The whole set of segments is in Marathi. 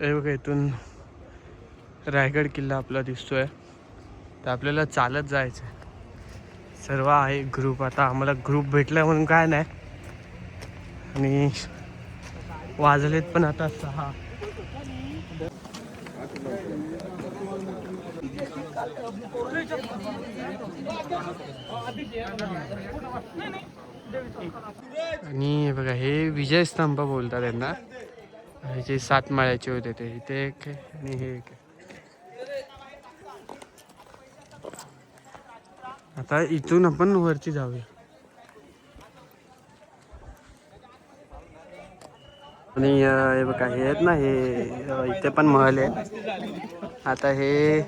हे बघा इथून रायगड किल्ला आपला दिसतोय. तर आपल्याला चालत जायचं आहे सर्व आहे ग्रुप आता आम्हाला ग्रुप भेटला म्हणून काय नाही. आणि वाजलेत पण आता सहा. आणि बघा हे विजय स्तंभ बोलतात त्यांना हे जे सात माळ्याचे होते ते इथे एक आणि हे एक आता इथून आपण वरती जाऊया. आणि हे बघा हे आहेत ना हे इथे पण महल आहे. आता हे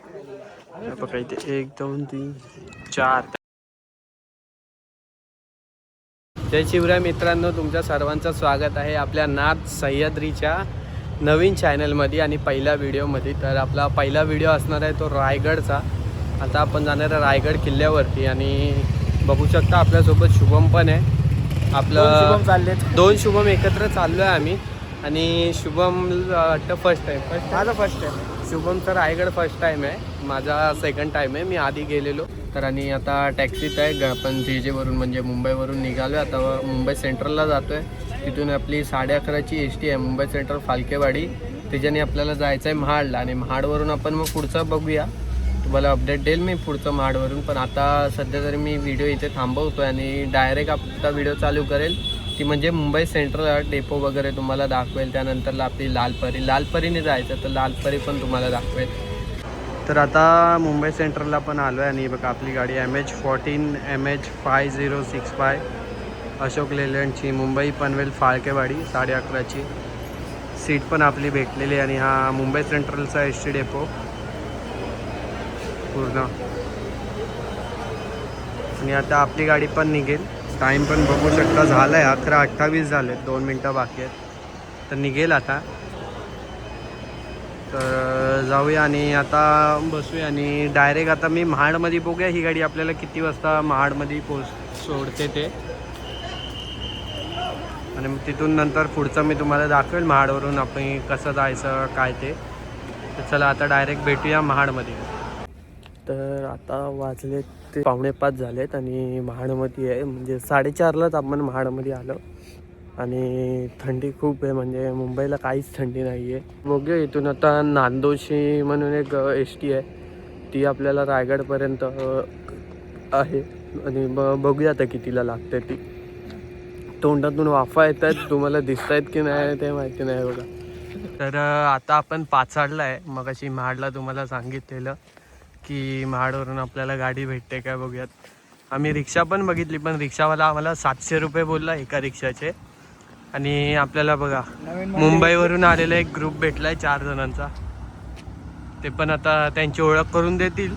बघा इथे एक दोन तीन चार. जय शिवराय मित्रांनो तुमच्या सर्वांचं स्वागत आहे आपल्या नाथ सह्याद्रीच्या नवीन चॅनलमध्ये आणि पहिल्या व्हिडिओमध्ये. तर आपला पहिला व्हिडिओ असणार आहे तो रायगडचा. आता आपण जाणार आहे रायगड किल्ल्यावरती आणि बघू शकता आपल्यासोबत शुभम पण आहे. आपलं चाललेत. दोन शुभम एकत्र चाललो आहे आम्ही. आणि शुभम वाटतं फर्स्ट टाईम फर्स्ट माझा फर्स्ट आहे शुभमचा रायगड फर्स्ट टाईम आहे. माझा सेकंड टाईम आहे. मी आधी गेलेलो. तर आणि आता टॅक्सीत आहे. ग- आपण जे जेवरून म्हणजे मुंबईवरून निघालो आता मुंबई सेंट्रलला जातो आहे तिथून आपली साडे अकराची एस टी आहे. मुंबई सेंट्रल फालकेवाडी. त्याच्याने आपल्याला जायचं आहे महाडला. आणि महाडवरून आपण मग पुढचं बघूया. तुम्हाला अपडेट देईल मी पुढचं महाडवरून. पण आता सध्या तरी मी व्हिडिओ इथे थांबवतो आणि डायरेक्ट आपला व्हिडिओ चालू करेल. ती म्हणजे मुंबई सेंट्रल डेपो वगैरे तुम्हाला दाखवेल. त्यानंतरला आपली लालपरी. लालपरीने जायचं तर लालपरी पण तुम्हाला दाखवेल. तर आता मुंबई सेंट्रलला पण आलो आहे आणि बघा आपली गाडी M H fourteen M H five zero six five Ashok लेलँडची Mumbai Panvel Phalkewadi साडे अकराची. सीट पण आपली भेटलेली आणि हा मुंबई सेंट्रलचा एस टी डेपो पूर्ण. आणि आता आपली गाडी पण निघेल. टाईम पण बघू शकता झाला आहे अकरा अठ्ठावीस झाले दोन मिनटं बाकी आहेत. तर निघेल आता. तर जाऊया आणि आता बसूया आणि डायरेक्ट आता मी महाडमध्ये बघूया ही गाडी आपल्याला किती वाजता महाडमध्ये पोच सोडते ते. आणि मग तिथून नंतर पुढचं मी तुम्हाला दाखवेल महाडवरून आपण कसं जायचं काय ते. तर चला आता डायरेक्ट भेटूया महाडमध्ये. तर आता वाजलेत ते पावणे पाच झालेत आणि महाडमध्ये आहे म्हणजे साडेचारलाच आपण महाडमध्ये आलो. आणि थंडी खूप आहे म्हणजे मुंबईला काहीच थंडी नाही आहे बघूया इथून आता नांदोशी म्हणून एक एस टी आहे. ती आपल्याला रायगडपर्यंत आहे. आणि ब बघूया आता कितीला लागते ती. तोंडातून वाफा येत आहेत तुम्हाला दिसत आहेत की नाही ते माहिती नाही बघा तर आता आपण पाचाडला आहे मग अशी महाडला तुम्हाला सांगितलेलं की महाडवरून आपल्याला गाडी भेटते काय बघूयात. आम्ही रिक्षा पण बघितली पण रिक्षावाला आम्हाला सातशे रुपये बोलला एका रिक्षाचे. आणि आपल्याला बघा मुंबईवरून आलेला एक ग्रुप भेटलाय चार जणांचा. ते पण आता त्यांची ओळख करून देतील.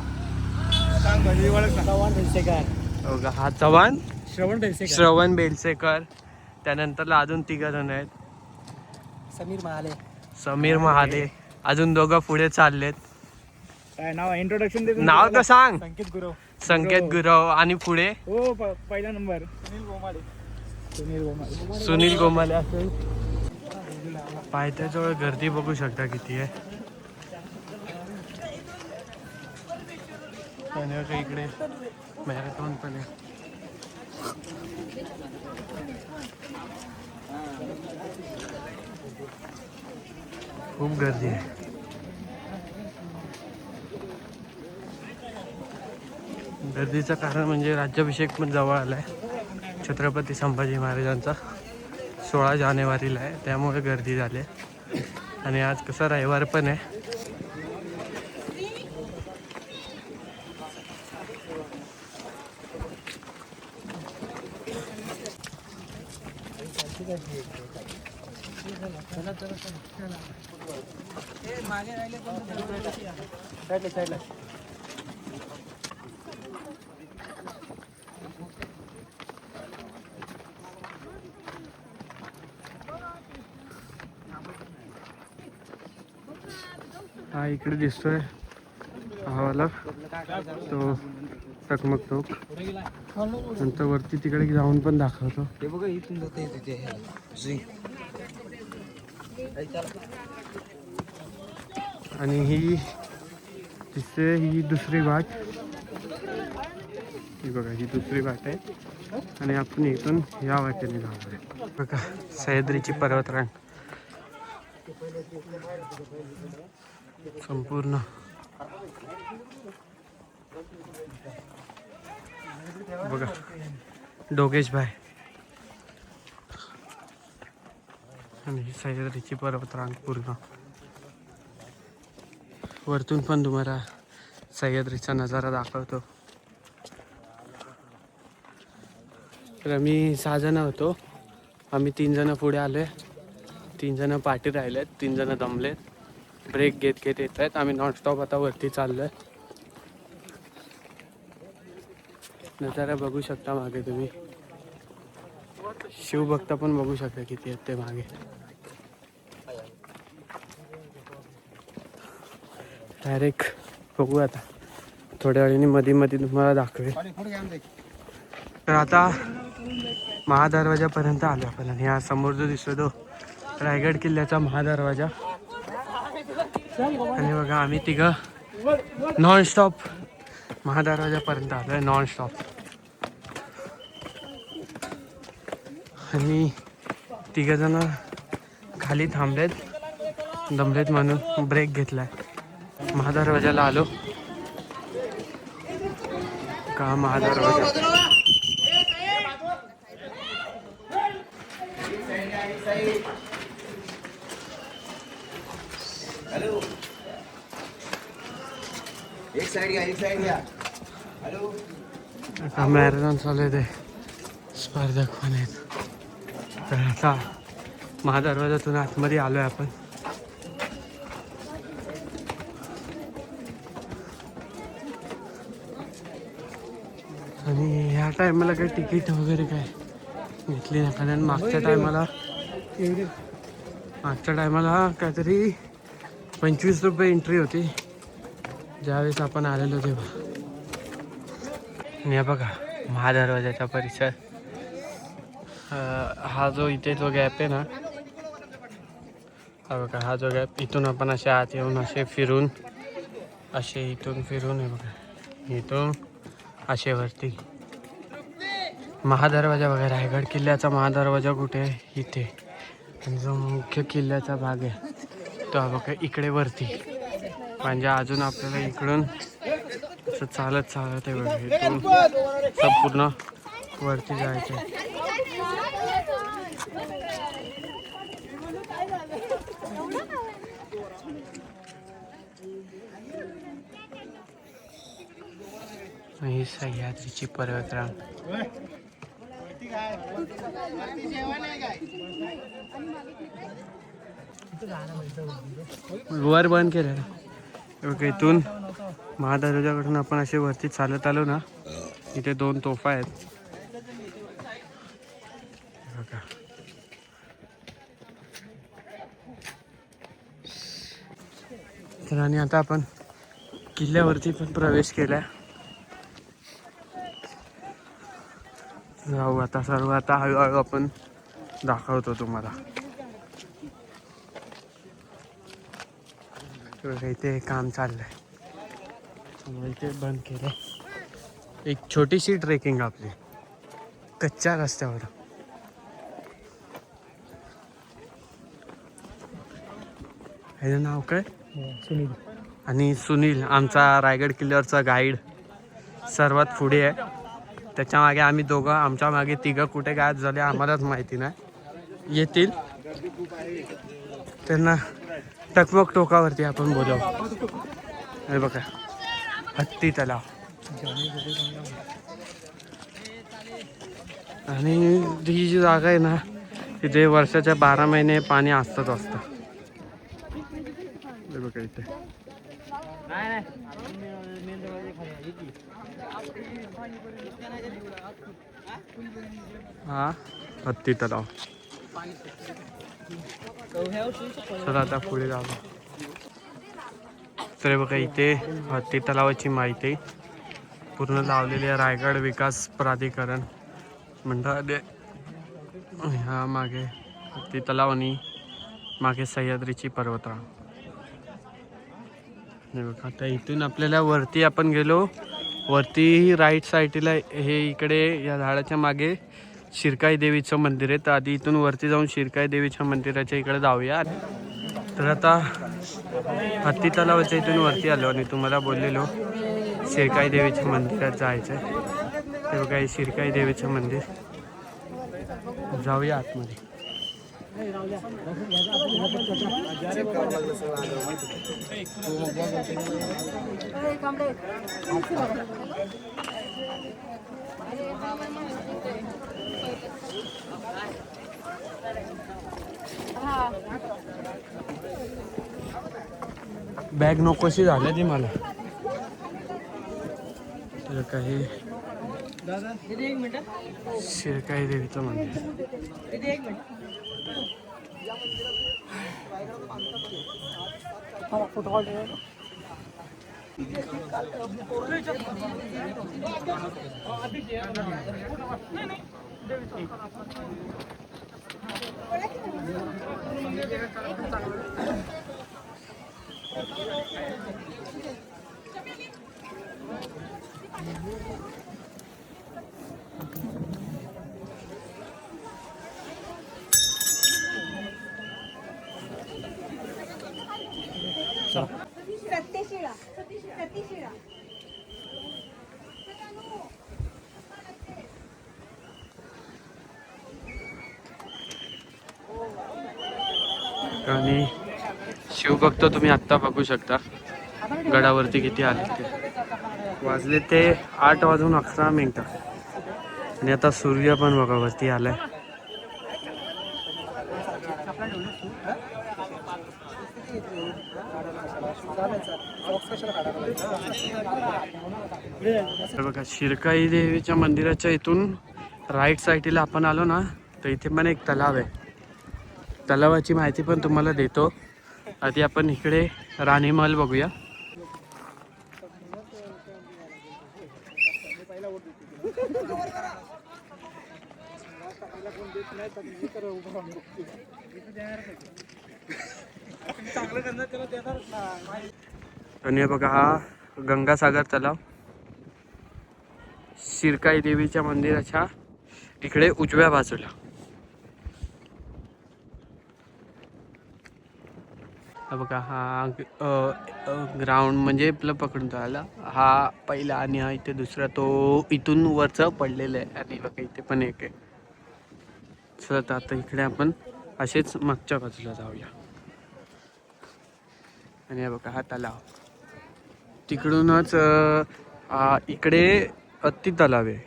श्रवण बेलसेकर बघा हा चव्हाण? श्रवण बेलसेकर श्रवण बेलसेकर त्यानंतरला अजून तिघ जण आहेत. समीर महाले. समीर महाले. अजून दोघं पुढे चाललेत. काय नाव इंट्रोडक्शन नाव तर सांग? संकेत गुरव. संकेत गुरव. आणि पुढे? हो पहिला नंबर. सुनील गोमाडे सुनील सुनील गोमाले असेल पायथ्याजवळ गर्दी बघू शकता किती आहे. आणि इकडे मॅरेथॉन पण आहे. खूप गर्दी आहे. गर्दीचं कारण म्हणजे राज्याभिषेक पण जवळ आलाय. छत्रपती संभाजी महाराजांचा सोळा जानेवारीला आहे त्यामुळे गर्दी झाली आहे. आणि आज कसं रविवार पण आहे हा इकडे दिसतोय हा वाला तो टकमक टोक. नंतर वरती तिकडे जाऊन पण दाखवतो. ते बघा इथून जाते तिथे आणि ही दिसते ही दुसरी वाट. ही बघा ही दुसरी वाट आहे. आणि आपण इथून या वाटेने जाणार आहे. बघा सह्याद्रीची पर्वतरांग. संपूर्ण. बघा डोगेश भाई. आणि ही सह्याद्रीची पर्वतरांग पूर्ण. वरतून पण तुम्हाला सह्याद्रीचा नजारा दाखवतो. तर आम्ही सहा जण होतो. आम्ही तीन जण पुढे आलोय. तीन जण पाठी राहिलेत तीन जण दमलेत. ब्रेक घेत घेत येत आहेत. आम्ही नॉनस्टॉप आता वरती चाललोय. नजारा बघू शकता मागे तुम्ही. शिवभक्त पण बघू शकता किती आहेत ते मागे. डायरेक्ट बघू आता. थोड्या वेळाने मध्ये मध्ये तुम्हाला दाखवेल. तर आता महादरवाजापर्यंत आलो आपण आणि हा समोर जो दिसतो तो रायगड किल्ल्याचा महादरवाजा. आणि बघा आम्ही तिघं नॉन स्टॉप महादरवाजापर्यंत आलो आहे नॉन स्टॉप आणि तिघंजणं खाली थांबलेत दमलेत म्हणून ब्रेक घेतलाय. महादरवाजाला आलो. का महादरवाजा? एक साइड घ्या एक साइड घ्या. हॅलो? आता मॅरेथॉन चालू आहे ते. स्पर्धक पण आहेत? तर आता महादरवाजातून आतमध्ये आलो आहे आपण. आणि ह्या टायमाला काही तिकीट वगैरे काय घेतली नाही? कारण मागच्या टायमाला मागच्या टायमाला काहीतरी पंचवीस रुपये एंट्री होती. ज्यावेळेस आपण आलेलो तेव्हा. आणि हे बघा महादरवाजाचा परिसर. हा जो इथे जो गॅप आहे ना हा बघा हा जो गॅप इथून आपण असे आत येऊन असे फिरून असे इथून फिरून हे बघा इथून असे वरती. महादरवाजा बघा रायगड किल्ल्याचा महादरवाजा कुठे आहे? इथे. आणि जो मुख्य किल्ल्याचा भाग आहे तो हा बघा इकडे वरती. म्हणजे अजून आपल्याला इकडून असं चालत चालत आहे इथून संपूर्ण वरती जायचं आहे. ही सह्याद्रीची पर्वतरांग. वर बंद केलं ओके इथून महादरवाजाकडून आपण असे वरती चालत आलो ना इथे दोन तोफा आहेत. बघा. तर आणि आता आपण किल्ल्यावरती पण प्रवेश केला जाऊ आता सर्व आता हळूहळू आपण दाखवतो तुम्हाला. बघा, इथे काम चाललंय. त्यामुळे इथे बंद केलं एक छोटीशी ट्रेकिंग आपली. कच्च्या रस्त्यावर. ह्याचं नाव काय? सुनील. आणि सुनील आमचा रायगड किल्ल्यावरचा गाईड सर्वात पुढे आहे. त्याच्यामागे आम्ही दोघं आमच्या मागे तिघं कुठे गायब झाले आम्हालाच माहिती नाही. येतील. त्यांना टकमक टोकावरती आपण बोलवू. हे बघा. हत्ती तलाव. आणि ही जी जागा आहे ना तिथे वर्षाच्या बारा महिने पाणी असतंच असतं. हे बघा इथे. हा? हत्ती तलाव. चला आता पुढे जाऊ. तर बघा इथे हत्ती तलावाची माहिती. पूर्ण लावलेली आहे रायगड विकास प्राधिकरण. मंडळाने ह्या मागे हत्ती तलाव आणि मागे सह्याद्रीची पर्वतरांग. बघा आता इथून आपल्याला वरती आपण गेलो. वरती राईट साईडला हे इकडे या झाडाच्या मागे शिरकाई देवीचं मंदिर आहे. तर आधी इथून वरती जाऊन शिरकाई देवीच्या मंदिराच्या इकडे जाऊया. तर आता हत्ती तलावाच्या इथून वरती आलो आणि तुम्हाला बोललेलो शिरकाई देवीच्या मंदिरात जायचं आहे ते बघा हे शिरकाई देवीचं मंदिर. जाऊया आतमध्ये. बॅग नकोशी झाल्या ती मला. तर काही शिरकाई देवीचं मंदिर. सत्यशिळा फक्त तुम्ही आत्ता बघू शकता. गडावरती किती आले ते. वाजले ते आठ वाजून अकरा मिनटं. आणि आता सूर्य पण बघा वरती आलाय. बघा शिरकाई देवीच्या मंदिराच्या इथून राईट साईडला आपण आलो ना तर इथे पण एक तलाव आहे. तलावाची माहिती पण तुम्हाला देतो. आधी आपण इकडे राणीमहल बघूया. आणि बघा हा गंगासागर तलाव. शिरकाई देवीच्या मंदिराच्या इकडे उजव्या बाजूला. हा बघा हा ग्राउंड म्हणजे आपलं पकडून आला हा पहिला आणि हा इथे दुसरा तो इथून वरचं पडलेला आहे. आणि बघा इथे पण एक आहे. चला तर आता इकडे आपण असेच मागच्या बाजूला जाऊया. आणि बघा हा तलाव. तिकडूनच इकडे अति तलाव आहे.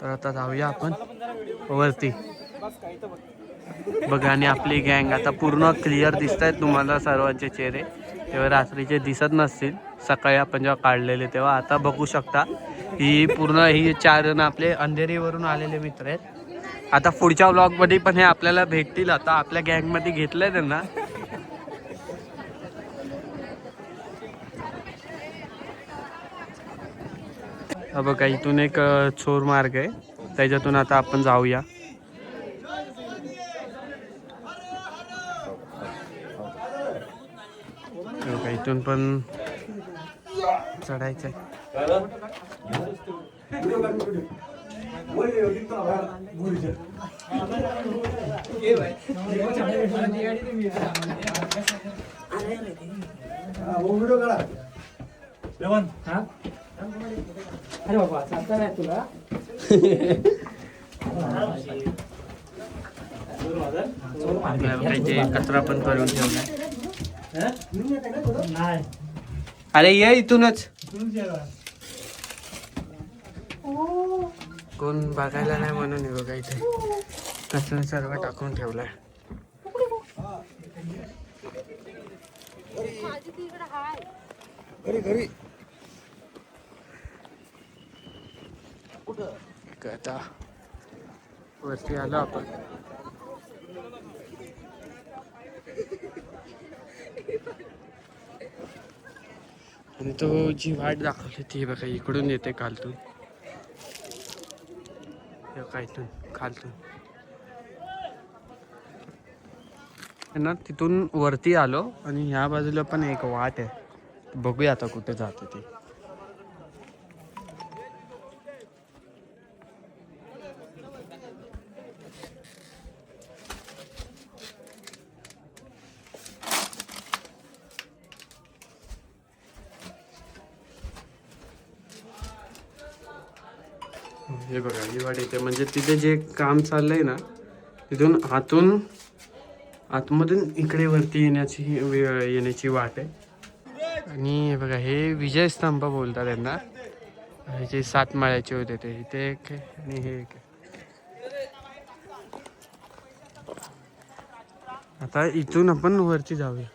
तर आता जाऊया आपण वरती. बघा आणि आपली गँग आता पूर्ण क्लिअर दिसत आहेत तुम्हाला सर्वांचे चेहरे. तेव्हा रात्रीचे दिसत नसतील. सकाळी आपण जेव्हा काढलेले तेव्हा आता बघू शकता. ही पूर्ण ही चार जण आपले अंधेरीवरून आलेले मित्र आहेत. आता पुढच्या ब्लॉगमध्ये पण हे आपल्याला भेटतील. आता आपल्या गँगमध्ये घेतलंय त्यांना. बघा इथून एक चोर मार्ग आहे. त्याच्यातून आता आपण जाऊया. इथून पण चढायचं आहे अरे बाबा चालता नाही तुला कचरा पण करून ठेवला नाही. अरे ये इथूनच. कोण बघायला नाही म्हणून हे बघा इथे. कचरा सर्व टाकून ठेवलाय. आता वरती आलो आपण. आणि तो जी वाट दाखवली ती बघा इकडून येते खालतून. हे खालतून ना तिथून वरती आलो आणि ह्या बाजूला पण एक वाट आहे. बघूया आता कुठे जाते ती. ही म्हणजे तिथे जे काम चाललंय ना तिथून आतून आतमधून इकडे वरती येण्याची येण्याची वाट आहे. आणि बघा हे विजय स्तंभ बोलतात त्यांना हे जे सात माळ्याचे होते ते इथे एक आणि हे एक आता इथून आपण वरती जाऊया.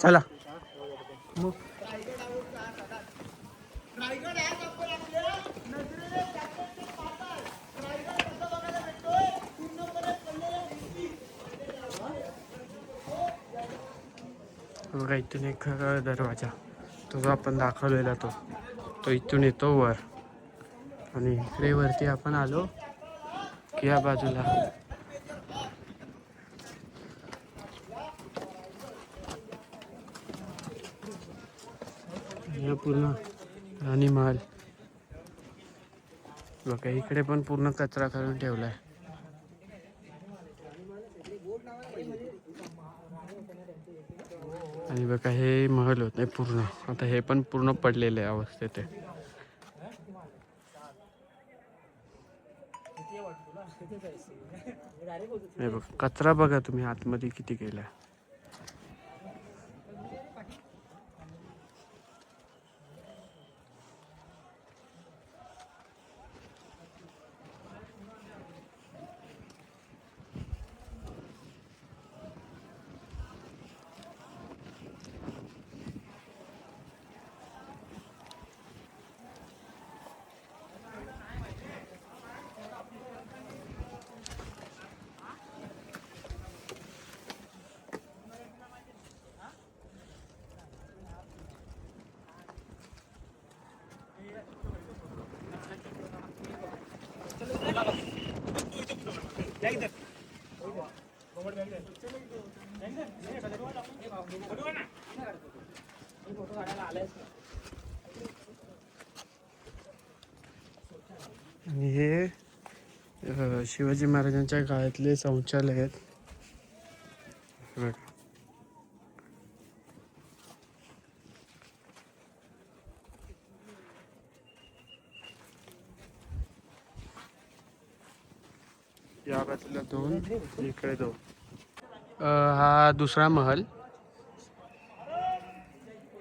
चला. बघा इथून एक दरवाजा. तो जो आपण दाखवलेला तो. तो इथून येतो वर. आणि इकडे वरती आपण आलो की या बाजूला हे पूर्ण राणी महाल. बघा इकडे पण पूर्ण कचरा करून ठेवलाय. आणि बघा हे महल होत नाही पूर्ण. आता हे पण पूर्ण पडलेलं आहे अवस्थेत आहे. नाही बघ कचरा बघा तुम्ही आतमध्ये किती केला आणि हे शिवाजी महाराजांच्या काळातले शौचालय आहेत बघा. या बाजूला दोन इकडे दोन हा दुसरा महल.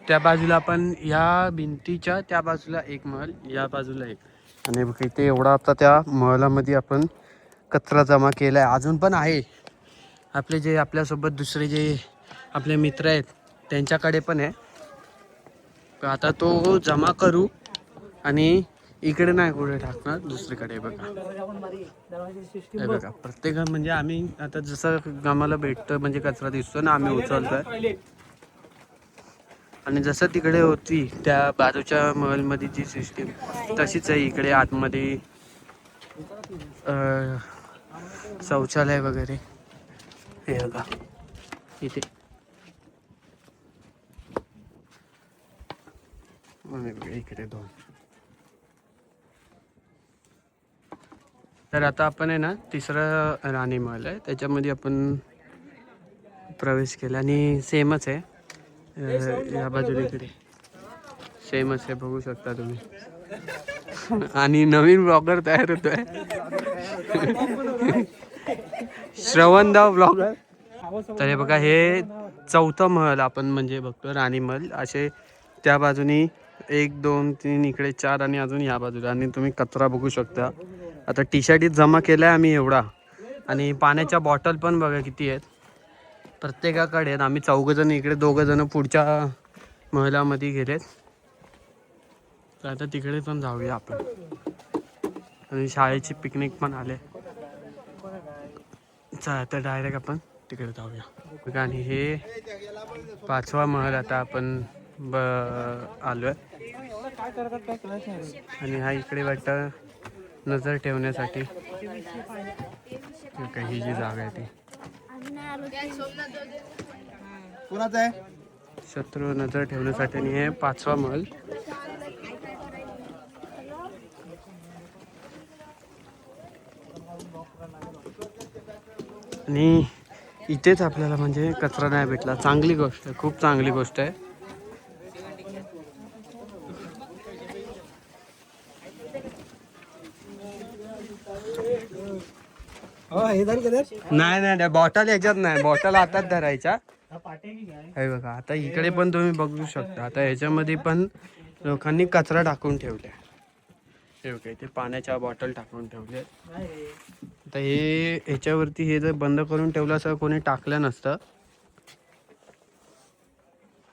त्या बाजूला आपण या भिंतीच्या त्या बाजूला एक महल या बाजूला एक. आणि बघ इथे एवढा आता त्या महलामध्ये आपण कचरा जमा केला आहे अजून पण आहे. आपले जे आपल्यासोबत दुसरे जे आपले मित्र आहेत त्यांच्याकडे पण आहे. तर आता तो जमा करू आणि इकडे नाही कुठे टाकणार दुसरीकडे बघा. हे बघा प्रत्येक म्हणजे आम्ही आता जसं आम्हाला भेटतं म्हणजे कचरा दिसतो ना आम्ही उचलतोय. आणि जसं तिकडे होती त्या बाजूच्या महलमध्ये जी सिस्टीम तशीच आहे इकडे आतमध्ये शौचालय वगैरे. हे बघा इथे. इकडे दोन. तर आता आपण आहे ना तिसरं राणी महल आहे. त्याच्यामध्ये आपण प्रवेश केला आणि सेमच आहे. या बाजूने इकडे. सेमच आहे बघू शकता तुम्ही. आणि नवीन ब्लॉगर तयार होतोय. श्रवणदाव ब्लॉगर तर हे बघा हे चौथं महल आपण म्हणजे बघतो राणी महल. असे त्या बाजूनी एक दोन तीन इकडे चार आणि अजून या बाजूला. आणि तुम्ही कचरा बघू शकता. आता टी शर्टीत जमा केलाय आम्ही एवढा. आणि पाण्याच्या बॉटल पण बघा किती आहेत. प्रत्येकाकडे आहेत. आम्ही चौघजण इकडे दोघंजणं पुढच्या महलामध्ये गेलेत. तर आता तिकडे पण जाऊया आपण. आणि शाळेची पिकनिक पण आले. चला तर डायरेक्ट आपण तिकडे जाऊया. आणि हे पाचवा महल आता आपण ब आलो आहे आणि हा इकडे वाटतं नजर ठेवण्यासाठी. ही जी जागा आहे ती. कोणाचं आहे? शत्रू नजर ठेवण्यासाठी आणि हे पाचवा महल आणि इथेच आपल्याला म्हणजे कचरा नाही भेटला. चांगली गोष्ट आहे खूप चांगली गोष्ट आहे हो हे झालं कधी नाही नाही नाही बॉटल याच्यात नाही बॉटल हातात धरायच्या. हे बघा आता इकडे पण तुम्ही बघू शकता. आता ह्याच्यामध्ये पण लोकांनी कचरा टाकून ठेवलाय. हे बघा इथे पाण्याच्या बॉटल टाकून ठेवले नाही आता हे ह्याच्यावरती हे जर बंद करून ठेवलं असं कोणी टाकलं नसतं.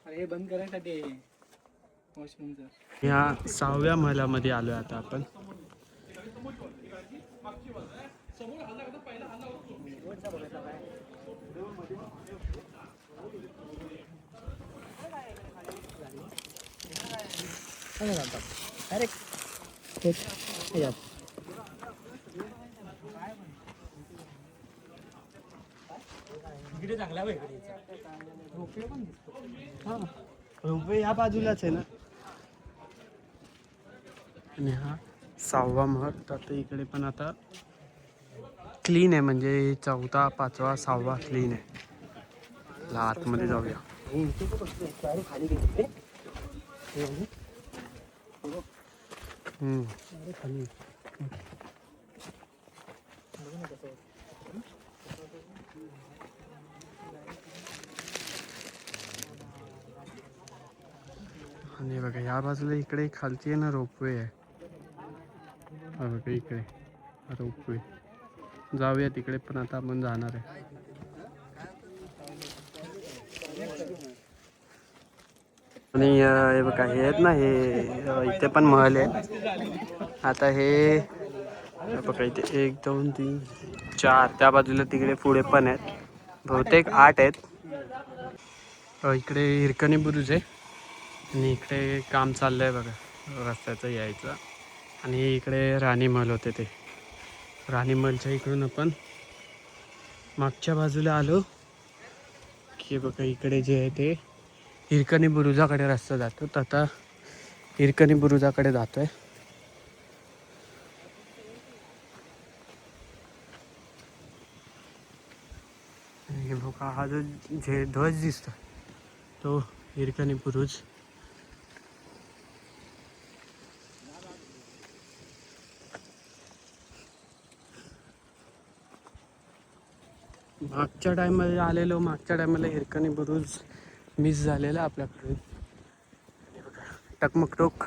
हे बंद करायसाठी ह्या सहाव्या महलामध्ये आलोय आता आपण. इकडे चांगला आहे इकडे रोपे पण दिसतो हा रुपये ह्या बाजूलाच आहे ना आणि हा सहावा महल तर इकडे पण आता क्लीन आहे म्हणजे चौथा पाचवा सहावा क्लीन आहे आतमध्ये जाऊया आणि बघा या बाजूला इकडे खालची आहे ना रोपवे आहे. बघा इकडे रोपवे. जाऊया तिकडे पण आता आपण जाणार आहे. आणि हे बघा हे आहेत ना हे इथे पण महल आहे. आता हे बघा इथे एक दोन तीन चार त्या बाजूला तिकडे पुढे पण आहेत. बहुतेक आठ आहेत. इकडे हिरकणी बुरुज आहे. आणि इकडे काम चाललंय बघा रस्त्याचं यायचं. आणि इकडे राणी महल होते ते. राणी महलच्या इकडून आपण मागच्या बाजूला आलो. की बघा इकडे जे आहे ते हिरकणी बुरुजाकडे रस्ता जातो. तर आता हिरकणी बुरुजाकडे जातो आहे हे बघा हा जो जे ध्वज दिसतो तो हिरकणी बुरुज. मागच्या टायमाला आलेलो मागच्या टायमाला हिरकणी बुरुज. मिस झालेला आपल्याकडे. बघा, टकमकटोक.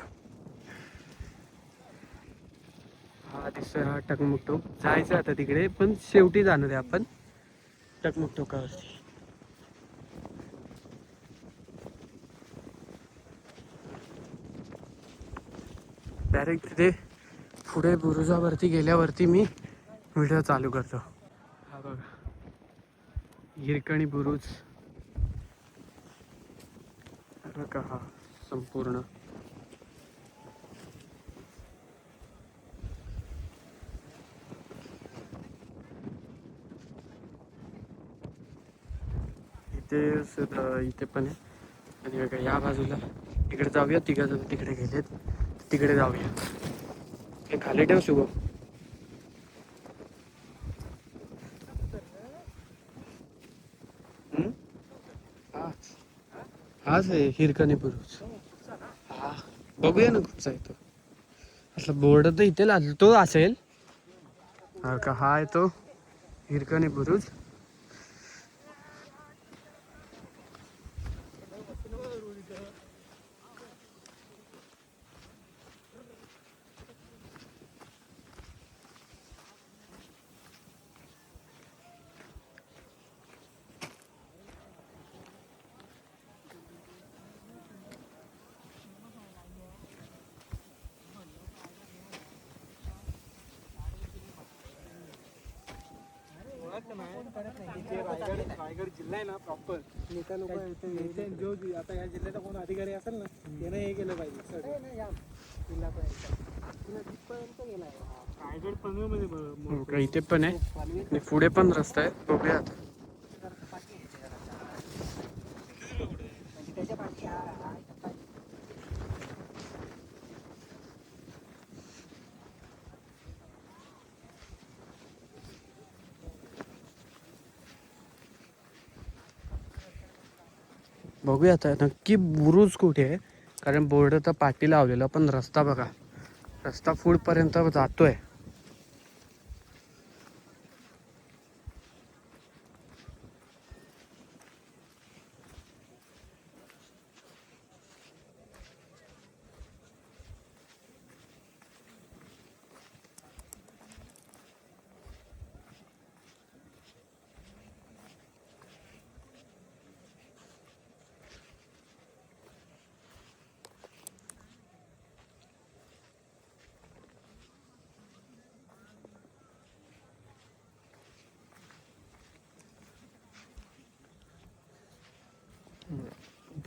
हा दिसतोय हा टकमकटोक. जायचं आता तिकडे पण शेवटी जाणार आहे आपण टकमकटोकावरती. डायरेक्ट तिथे पुढे बुरुजावरती गेल्यावरती मी व्हिडिओ चालू करतो. हा बघा. हिरकणी बुरुज. हा हा संपूर्ण. इथे सुद्धा इथे पण आहे. आणि बघा या बाजूला इकडे जाऊया तिघा जण तिकडे गेलेत. तिकडे जाऊया. हे खाली ठेव शुभम. हाच आहे हिरकणी बुरुज हा बघूया ना कुठचा आहे तो. असला बोर्ड तर इथे लागतो तो असेल. हा का हा आहे तो हिरकणी बुरुज ओळखतं नाही इथे रायगड रायगड जिल्हा आहे ना प्रॉपर नेता लोक जो आता या जिल्ह्याचा कोण अधिकारी असेल ना त्याने हे केलं पाहिजे किल्ला पण आहे. किल्ला तिथपर्यंत गेलाय रायगड पनवेलमध्ये इथे पण आहे. आणि पुढे पण रस्ता आहे. बघूया आता. बघूया आता. नक्की बुरुज कुठे आहे? कारण बोर्ड तर पाठी लावलेला पण रस्ता बघा. रस्ता पुढपर्यंत जातोय.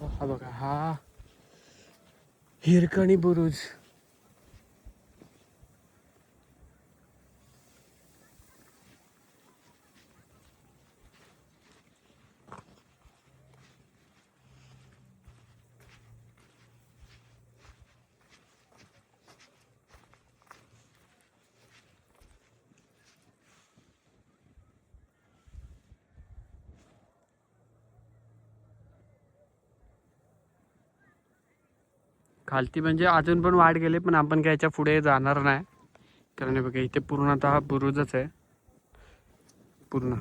हा बघा हा हिरकणी बुरुज. खालती म्हणजे अजून पण वाढ गेले पण आपण काय याच्यापुढे जाणार नाही. कारण बघा इथे पूर्णतः बुरुजच आहे. पूर्ण.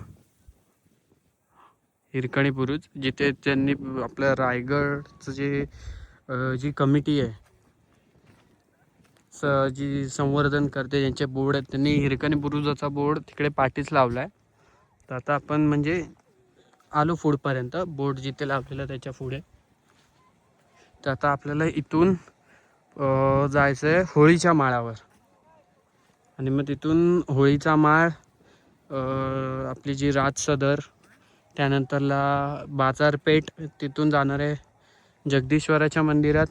हिरकणी बुरुज जिथे त्यांनी आपलं रायगडचं जे जी कमिटी आहे स जी संवर्धन करते ज्यांचे बोर्ड आहेत त्यांनी हिरकणी बुरुजाचा बोर्ड तिकडे पाठीच लावला आहे तर आता आपण म्हणजे आलो पुढपर्यंत बोर्ड जिथे लावलेला त्याच्या पुढे. तर आता आपल्याला इथून जायचं आहे होळीच्या माळावर. आणि मग तिथून होळीचा माळ आपली जी राज सदर त्यानंतरला बाजारपेठ तिथून जाणार आहे जगदीश्वराच्या मंदिरात.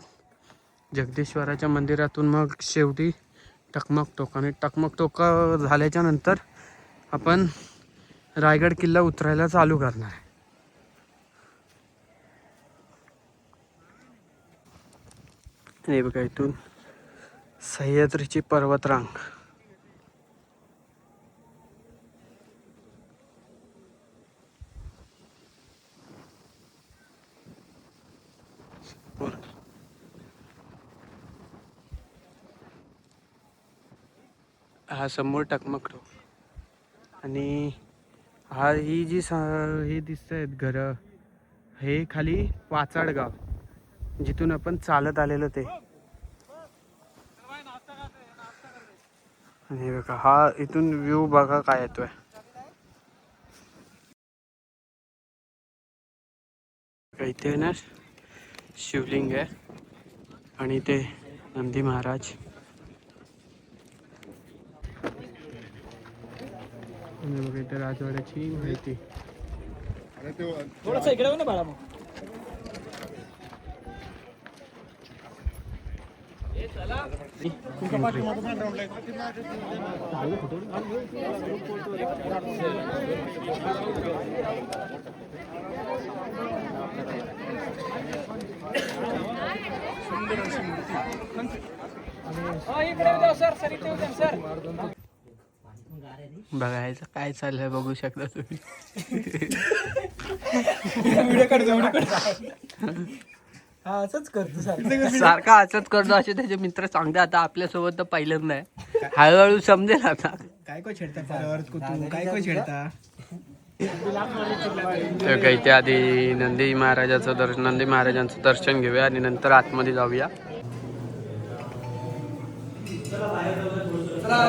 जगदीश्वराच्या मंदिरातून मग शेवटी टकमक टोक. आणि टकमक टोक झाल्याच्यानंतर आपण रायगड किल्ला उतरायला चालू करणार आहे. हे बघा इथून. सह्याद्रीची पर्वतरांग. हा समोर टकमक टोक आणि हा ही जी स हे दिसत आहेत घरं हे खाली वाचाड गाव. जिथून आपण चालत आलेलो ते. आणि बघा हा इथून व्ह्यू बघा काय येतोय. इथे ना शिवलिंग आहे. आणि ते नंदी महाराज. बघा इथे राजवाड्याची माहिती. थोडस इकडे बाळा मग बघायचं काय चाललंय बघू शकता तुम्ही. असंच करतो सर सारखा असंच करतो असे त्याचे मित्र सांगते आता आपल्यासोबत तर पहिल्यांदा आहे हळूहळू समजेल आता काय छेडता तू काय छेडता तर काही त्या आधी नंदी महाराजाचं दर्शन नंदी महाराजांचं दर्शन घेऊया आणि नंतर आतमध्ये जाऊया चला.